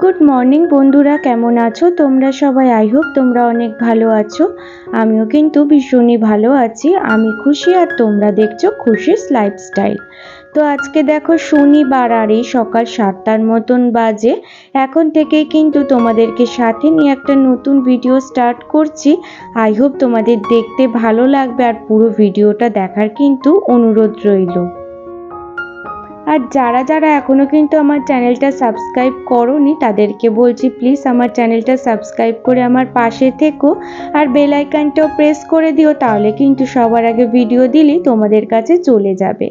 Good morning বন্ধুরা, কেমন আছো? তোমরা সবাই আই হোপ তোমরা অনেক ভালো আছো। আমিও কিন্তু ভীষণই ভালো আছি। আমি খুশি আর তোমরা দেখছ খুশিস লাইফস্টাইল তো আজকে দেখো শনিবার আর এই সকাল সাতটার মতন বাজে। এখন থেকেই কিন্তু তোমাদেরকে সাথে নিয়ে একটা নতুন ভিডিও স্টার্ট করছি। আই হোপ তোমাদের দেখতে ভালো লাগবে আর পুরো ভিডিওটা দেখার কিন্তু অনুরোধ রইল। আর যারা যারা এখনও কিন্তু আমার চ্যানেলটা সাবস্ক্রাইব করনি, তাদেরকে বলছি প্লিজ আমার চ্যানেলটা সাবস্ক্রাইব করে আমার পাশে থেকো। আর বেল আইকনটাও প্রেস করে দিও, তাহলে কিন্তু সবার আগে ভিডিও দিলেই তোমাদের কাছে চলে যাবে।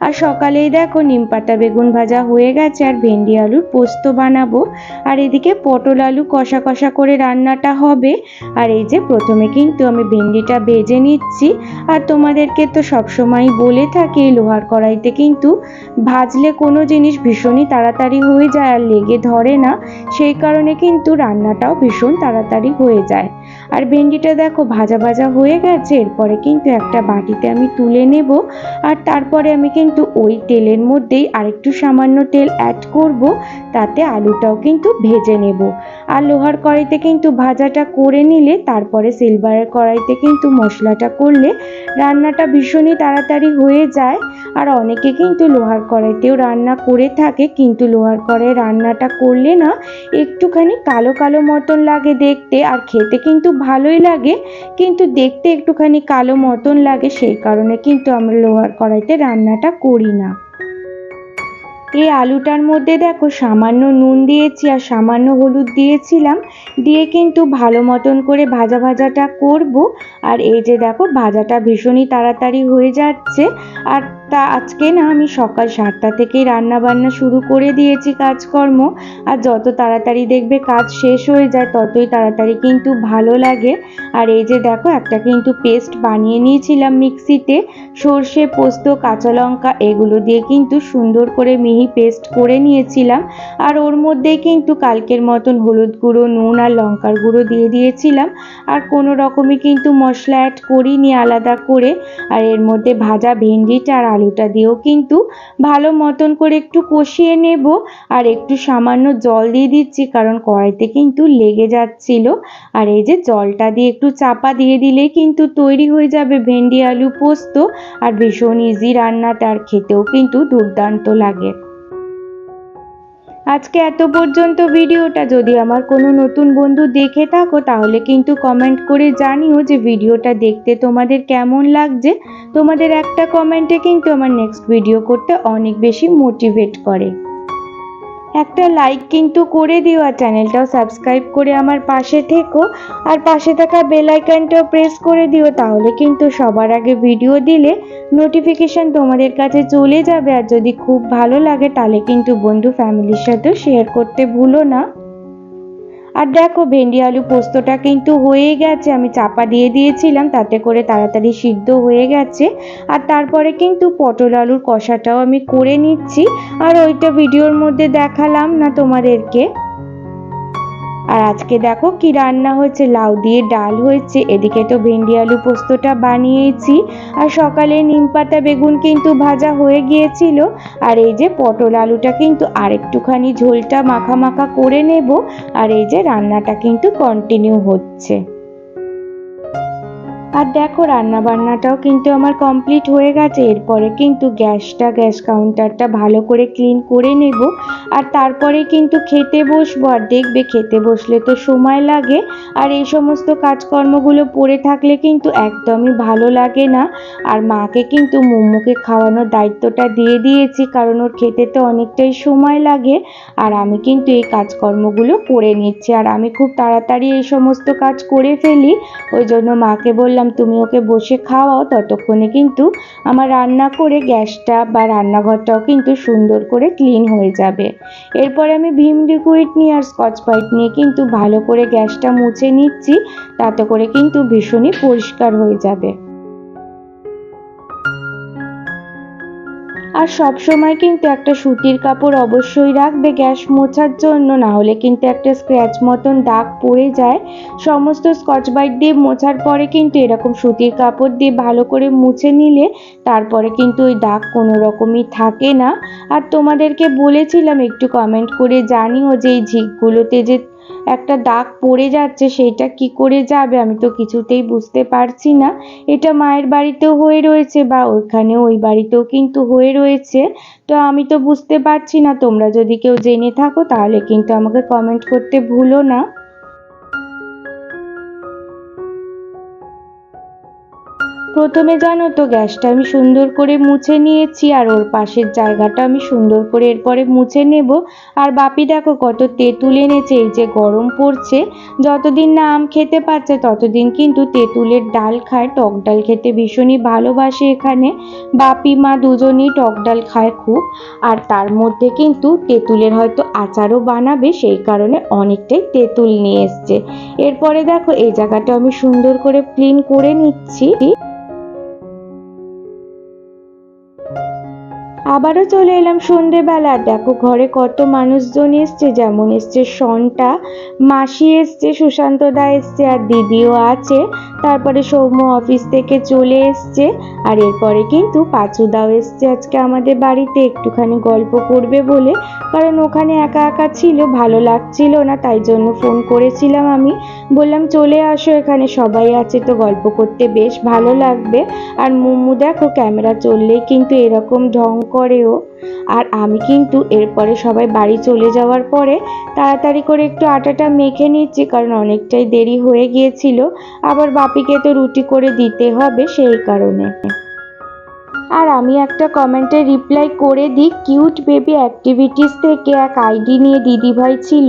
আর সকালেই দেখো নিম পাতা বেগুন ভাজা হয়ে গেছে, আর ভেন্ডি আলুর পোস্ত বানাবো। আর এদিকে পটল আলু কষা কষা করে রান্নাটা হবে। আর এই যে প্রথমে কিন্তু আমি ভেন্ডিটা ভেজে নিচ্ছি। আর তোমাদেরকে তো সবসময় বলে থাকি লোহার কড়াইতে কিন্তু ভাজলে কোনো জিনিস ভীষণই তাড়াতাড়ি হয়ে যায় আর লেগে ধরে না। সেই কারণে কিন্তু রান্নাটাও ভীষণ তাড়াতাড়ি হয়ে যায়। আর ভেন্ডিটা দেখো ভাজা ভাজা হয়ে গেছে, এরপরে কিন্তু একটা বাটিতে আমি তুলে নেব। আর তারপরে আমি কিন্তু ওই তেলের মধ্যেই আরেকটু সামান্য তেল অ্যাড করব, তাতে আলুটাও কিন্তু ভেজে নেব। আর লোহার কড়াইতে কিন্তু ভাজাটা করে নিলে, তারপরে সিলভারের কড়াইতে কিন্তু মশলাটা করলে রান্নাটা ভীষণই তাড়াতাড়ি হয়ে যায়। আর অনেকে কিন্তু লোহার কড়াইতেও রান্না করে থাকে, কিন্তু লোহার কড়াই রান্নাটা করলে না, একটুখানি কালো কালো মতন লাগে দেখতে। আর খেতে কিন্তু ভালোই লাগে, কিন্তু দেখতে একটুখানি কালো মতন লাগে সেই কারণে কিন্তু আমরা লোহার কড়াইতে রান্নাটা করি না। এই আলুটার মধ্যে দেখো সামান্য নুন দিয়েছি আর সামান্য হলুদ দিয়েছিলাম। দিয়ে কিন্তু ভালো মতন করে ভাজা ভাজাটা করব। আর এই যে দেখো ভাজাটা ভীষণই তাড়াতাড়ি হয়ে যাচ্ছে। আর তা আজকে না আমি সকাল সাতটা থেকেই রান্না বান্না শুরু করে দিয়েছি কাজকর্ম। আর যত তাড়াতাড়ি দেখবে কাজ শেষ হয়ে যায়, ততই তাড়াতাড়ি কিন্তু ভালো লাগে। আর এই যে দেখো একটা কিন্তু পেস্ট বানিয়ে নিয়েছিলাম মিক্সিতে। সর্ষে, পোস্ত, কাঁচা লঙ্কা এগুলো দিয়ে কিন্তু সুন্দর করে মিহি পেস্ট করে নিয়েছিলাম। আর ওর মধ্যেই কিন্তু কালকের মতন হলুদ গুঁড়ো, নুন আর লঙ্কার গুঁড়ো দিয়ে দিয়েছিলাম। আর কোনো রকমই কিন্তু মশলা অ্যাড করিনি আলাদা করে। আর এর মধ্যে ভাজা ভেন্ডিটা আর আলুটা দিয়েও কিন্তু ভালো মতন করে একটু কষিয়ে নেব। আর একটু সামান্য জল দিয়ে দিচ্ছি, কারণ কড়াইতে কিন্তু লেগে যাচ্ছিল। আর এই যে জলটা দিয়ে একটু চাপা দিয়ে দিলেই কিন্তু তৈরি হয়ে যাবে ভেন্ডি আলু পোস্ত। আর ভীষণ ইজি রান্নাটা আর খেতেও কিন্তু দুর্দান্ত লাগে। আজকে এত পর্যন্ত ভিডিওটা যদি আমার কোনো নতুন বন্ধু দেখে থাকো, তাহলে কিন্তু কমেন্ট করে জানিও যে ভিডিওটা দেখতে তোমাদের কেমন লাগছে। তোমাদের একটা কমেন্টে কিন্তু আমার নেক্সট ভিডিও করতে অনেক বেশি মোটিভেট করে। একটা লাইক কিন্তু করে দিও আর চ্যানেলটাও সাবস্ক্রাইব করে আমার পাশে থেকো। আর পাশে থাকা বেল আইকনটাও প্রেস করে দিও, তাহলে কিন্তু সবার আগে ভিডিও দিলে নোটিফিকেশান তোমাদের কাছে চলে যাবে। আর যদি খুব ভালো লাগে, তাহলে কিন্তু বন্ধু ফ্যামিলির সাথেও শেয়ার করতে ভুলো না। আর দেখো, ভেন্ডি, আলু পোস্তটা কিন্তু হয়ে গেছে। আমি চাপা দিয়ে দিয়েছিলাম, তাতে করে তাড়াতাড়ি সিদ্ধ হয়ে গেছে। আর তারপরে কিন্তু পটল আলুর কষাটাও আমি করে নিচ্ছি। আর ওইটা ভিডিওর মধ্যে দেখালাম না তোমাদেরকে। আর আজকে দেখো কি রান্না হয়েছে, লাউ দিয়ে ডাল হয়েছে, এদিকে তো ভেন্ডি আলু পোস্তটা বানিয়েছি, আর সকালে নিম পাতা বেগুন কিন্তু ভাজা হয়ে গিয়েছিল, আর এই যে পটল আলুটা কিন্তু আরেকটুখানি ঝোলটা মাখা মাখা করে নেব, আর এই যে রান্নাটা কিন্তু কন্টিনিউ হচ্ছে। আর দেখো রান্না বান্নাটাও কিন্তু আমার কমপ্লিট হয়ে গেছে, এরপরে কিন্তু গ্যাসটা, গ্যাস কাউন্টারটা ভালো করে ক্লিন করে নেব আর তারপরে কিন্তু খেতে বসবো আর দেখবে খেতে বসলে তো সময় লাগে। আর এই সমস্ত কাজকর্মগুলো পড়ে থাকলে কিন্তু একদমই ভালো লাগে না। আর মাকে কিন্তু মোমোকে খাওয়ানোর দায়িত্বটা দিয়ে দিয়েছি, কারণ ওর খেতে তো অনেকটাই সময় লাগে। আর আমি কিন্তু এই কাজকর্মগুলো করে নিচ্ছি। আর আমি খুব তাড়াতাড়ি এই সমস্ত কাজ করে ফেলি। ওই জন্য মাকে বললাম, তুমি ওকে বসে খাওয়াও। ততক্ষণে কিন্তু আমার রান্না করে গ্যাসটা বা রান্নাঘরটাও কিন্তু সুন্দর করে ক্লিন হয়ে যাবে। এরপরে আমি ভীম লিকুইড নিয়ে আর স্কচ ব্রাইট নিয়ে কিন্তু ভালো করে গ্যাসটা মুছে নিচ্ছি, তাতে করে কিন্তু ভীষণই পরিষ্কার হয়ে যাবে। আর সব সময় কিন্তু একটা সুতির কাপড় অবশ্যই রাখবে গ্যাস মোছার জন্য, না হলে কিন্তু একটা স্ক্র্যাচ মতন দাগ পড়ে যায়। সমস্ত স্কচ বাইট দিয়ে মোছার পরে কিন্তু এরকম সুতির কাপড় দিয়ে ভালো করে মুছে নিলে তারপরে কিন্তু ওই দাগ কোনো রকমই থাকে না। আর তোমাদেরকে বলেছিলাম, একটু কমেন্ট করে জানিও যে এই ঝিকগুলোতে যে একটা দাগ পড়ে যাচ্ছে, সেইটা কি করে যাবে? আমি তো কিছুতেই বুঝতে পারছি না। এটা মায়ের বাড়িতেও হয়ে রয়েছে বা ওইখানে ওই বাড়িতেও কিন্তু হয়ে রয়েছে। তো আমি তো বুঝতে পারছি না। তোমরা যদি কেউ জেনে থাকো, তাহলে কিন্তু আমাকে কমেন্ট করতে ভুলো না। প্রথমে জানো তো, গ্যাসটা আমি সুন্দর করে মুছে নিয়েছি আর ওর পাশের জায়গাটা আমি সুন্দর করে এরপরে মুছে নেব। আর বাপি দেখো কত তেঁতুল এনেছে, এই যে গরম পড়ছে। যতদিন না আম খেতে পারছে, ততদিন কিন্তু তেঁতুলের ডাল খায়, টক ডাল খেতে ভীষণই ভালোবাসে এখানে। বাপি, মা দুজনই টক ডাল খায় খুব। আর তার মধ্যে কিন্তু তেঁতুলের হয়তো আচারও বানাবে, সেই কারণে অনেকটাই তেঁতুল নিয়ে এসছে। এরপরে দেখো, এই জায়গাটা আমি সুন্দর করে ক্লিন করে নিচ্ছি। আবারও চলে এলাম সন্ধেবেলা। দেখো ঘরে কত মানুষজন এসছে, যেমন এসছে সনটা, মাসি এসছে, সুশান্ত দা এসছে, আর দিদিও আছে। তারপরে সৌম্য অফিস থেকে চলে এসছে, আর এরপরে কিন্তু পাঁচুদাও এসছে আজকে আমাদের বাড়িতে। একটুখানি গল্প করবে বলে, কারণ ওখানে একা একা ছিল, ভালো লাগছিল না, তাই জন্য ফোন করেছিলাম আমি। বললাম, চলে আসো এখানে, সবাই আছে তো, গল্প করতে বেশ ভালো লাগবে। আর মুমু দেখো, ক্যামেরা চললেই কিন্তু এরকম ঢং করেও আর আমি কিন্তু এরপরে সবাই বাড়ি চলে যাওয়ার পরে তাড়াতাড়ি করে একটু আটাটা মেখে নিচ্ছি, কারণ অনেকটাই দেরি হয়ে গিয়েছিল। আবার বাপিকে তো রুটি করে দিতে হবে সেই কারণে। আর আমি একটা কমেন্টে রিপ্লাই করে দিই কিউট বেবি অ্যাক্টিভিটিস থেকে এক আইডি নিয়ে দিদিভাই ছিল,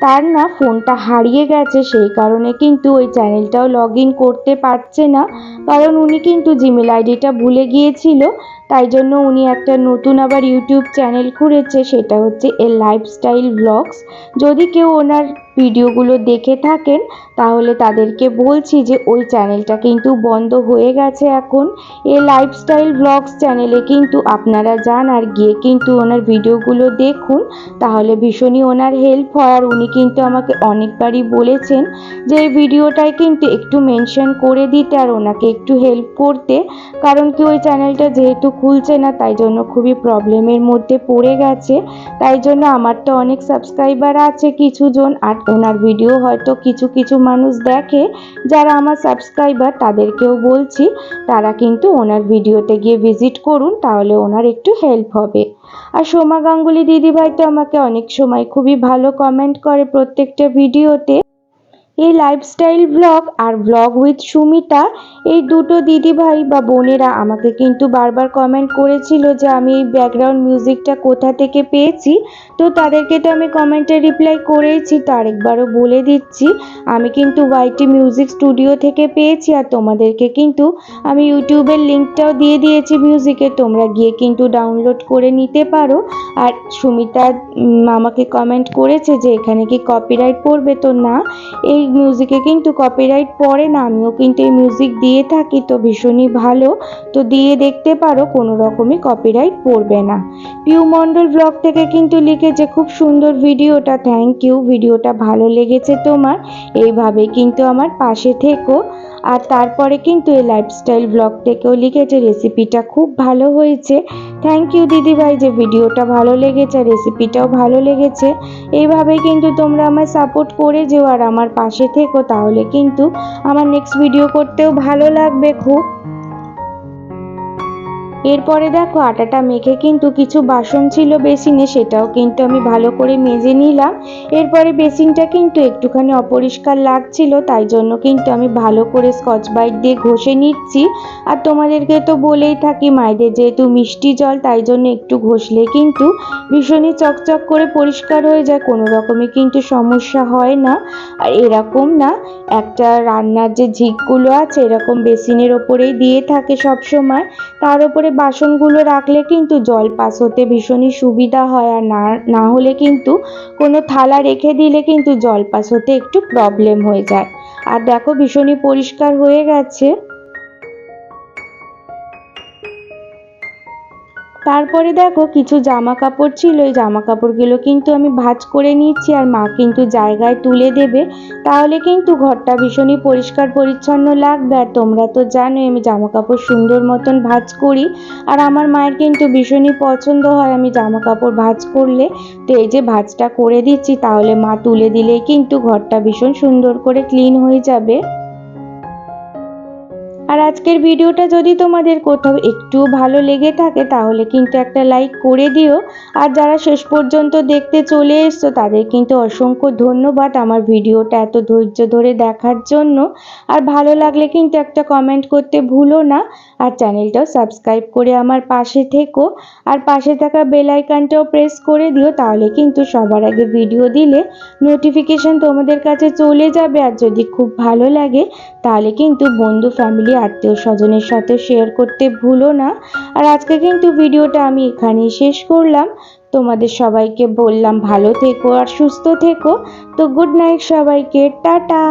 তার না ফোনটা হারিয়ে গেছে, সেই কারণে কিন্তু ওই চ্যানেলটাও লগ ইন করতে পারছে না। কারণ উনি কিন্তু জিমেল আইডিটা ভুলে গিয়েছিল তাই জন্য উনি একটা নতুন আবার ইউটিউব চ্যানেল খুলেছে, সেটা হচ্ছে এ লাইফস্টাইল ব্লগস যদি কেউ ওনার ভিডিওগুলো দেখে থাকেন, তাহলে তাদেরকে বলছি যে ওই চ্যানেলটা কিন্তু বন্ধ হয়ে গেছে এখন। এ লাইফস্টাইল ব্লগস চ্যানেলে কিন্তু আপনারা যান আর গিয়ে কিন্তু ওনার ভিডিওগুলো দেখুন। তাহলে ভীষণই ওনার হেল্প হয় আর উনি কিন্তু আমাকে অনেকবারই বলেছেন যে এই ভিডিওটায় কিন্তু একটু মেনশন করে দিতে আর ওনাকে একটু হেল্প করতে। কারণ কি ওই চ্যানেলটা যেহেতু খুলছে না, তাই জন্য খুবই প্রবলেমের মধ্যে পড়ে গেছে। তাই জন্য আমার তো অনেক সাবস্ক্রাইবার আছে কিছু জন আর ওনার ভিডিও হয়তো কিছু কিছু মানুষ দেখে, যারা আমার সাবস্ক্রাইবার তাদেরকেও বলছি, তারা কিন্তু ওনার ভিডিওতে গিয়ে ভিজিট করুন, তাহলে ওনার একটু হেল্প হবে। আর সোমা গাঙ্গুলি দিদিভাই তো আমাকে অনেক সময় খুবই ভালো কমেন্ট করে প্রত্যেকটা ভিডিওতে এই লাইফস্টাইল ব্লগ আর ব্লগ উইথ সুমিতা, এই দুটো দিদিভাই বা বোনেরা আমাকে কিন্তু বারবার কমেন্ট করেছিল যে আমি এই ব্যাকগ্রাউন্ড মিউজিকটা কোথা থেকে পেয়েছি। তো তাদেরকে তো আমি কমেন্টে রিপ্লাই করেইছি তো আরেকবারও বলে দিচ্ছি, আমি কিন্তু ওয়াইটি মিউজিক স্টুডিও থেকে পেয়েছি আর তোমাদেরকে কিন্তু আমি ইউটিউবের লিঙ্কটাও দিয়ে দিয়েছি মিউজিকে তোমরা গিয়ে কিন্তু ডাউনলোড করে নিতে পারো। আর সুমিতা আমাকে কমেন্ট করেছে যে এখানে কি কপিরাইট পড়বে? তো না, এই মিউজিকে কিন্তু কপিরাইট পড়ে না, আমিও কিন্তু এই মিউজিক দিয়ে থাকি, তো ভীষণই ভালো। তো দিয়ে দেখতে পারো, কোনো রকমই কপিরাইট পড়বে না। পিউ মণ্ডল ব্লগ থেকে কিন্তু লিখেছে, খুব সুন্দর ভিডিওটা থ্যাংক ইউ ভিডিওটা ভালো লেগেছে তোমার। এইভাবে কিন্তু আমার পাশে থেকো। আর তারপরে কিন্তু এই লাইফস্টাইল ব্লগ থেকেও লিখেছে রেসিপিটা খুব ভালো হয়েছে। থ্যাংক ইউ দিদিভাই যে ভিডিওটা ভালো লেগেছে আর রেসিপিটাও ভালো লেগেছে। এইভাবে কিন্তু তোমরা আমার সাপোর্ট করে যেও আর আমার পাশে থেকো, তাহলে কিন্তু আমার নেক্সট ভিডিও করতেও ভালো লাগবে খুব। এরপরে দেখো, আটাটা মেখে কিন্তু কিছু বাসন ছিল বেসিনে, সেটাও কিন্তু আমি ভালো করে মেজে নিলাম। এরপরে বেসিনটা কিন্তু একটুখানি অপরিষ্কার লাগছিল, তাই জন্য কিন্তু আমি ভালো করে স্কচ বাইট দিয়ে ঘষে নিচ্ছি। আর তোমাদেরকে তো বলেই থাকি, মায়েদের যেহেতু মিষ্টি জল, তাই জন্য একটু ঘষলে কিন্তু ভীষণই চকচক করে পরিষ্কার হয়ে যায়, কোনো রকমই কিন্তু সমস্যা হয় না। আর এরকম না, একটা রান্নার যে ঝিকগুলো আছে, এরকম বেসিনের ওপরেই দিয়ে থাকে সব সময় তার উপরে বাসনগুলো রাখলে কিন্তু জল পাস হতে ভীষণই সুবিধা হয়। আর না না হলে কিন্তু কোনো থালা রেখে দিলে কিন্তু জল পাস হতে একটু প্রবলেম হয়ে যায়। আর দেখো ভীষণই পরিষ্কার হয়ে গেছে। তারপরে দেখো কিছু জামা কাপড় ছিল ওই জামা কাপড়গুলো কিন্তু আমি ভাঁজ করে নিচ্ছি আর মা কিন্তু জায়গায় তুলে দেবে। তাহলে কিন্তু ঘরটা ভীষণই পরিষ্কার পরিচ্ছন্ন লাগবে। আর তোমরা তো জানোই আমি জামা কাপড় সুন্দর মতন ভাঁজ করি। আর আমার মায়ের কিন্তু ভীষণই পছন্দ হয় আমি জামা কাপড় ভাঁজ করলে। তো এই যে ভাঁজটা করে দিচ্ছি, তাহলে মা তুলে দিলেই কিন্তু ঘরটা ভীষণ সুন্দর করে ক্লিন হয়ে যাবে। আর আজকের ভিডিওটা যদি তোমাদের কোথাও একটু ভালো লেগে থাকে, তাহলে কিন্তু একটা লাইক করে দিও। আর যারা শেষ পর্যন্ত দেখতে চলে এসছো, তাদের কিন্তু অসংখ্য ধন্যবাদ আমার ভিডিওটা এত ধৈর্য ধরে দেখার জন্য। আর ভালো লাগলে কিন্তু একটা কমেন্ট করতে ভুলো না। আর চ্যানেলটাও সাবস্ক্রাইব করে আমার পাশে থেকো। আর পাশে থাকা বেল আইকনটাও প্রেস করে দিও, তাহলে কিন্তু সবার আগে ভিডিও দিলে নোটিফিকেশন তোমাদের কাছে চলে যাবে। আর যদি খুব ভালো লাগে, তাহলে কিন্তু বন্ধু ফ্যামিলি আত্মীয় স্বজনের সাথে শেয়ার করতে ভুলো না। আর আজকে কিন্তু ভিডিওটা আমি এখানেই শেষ করলাম। তোমাদের সবাইকে বললাম ভালো থেকো আর সুস্থ থেকো। তো গুড নাইট সবাইকে, টাটা।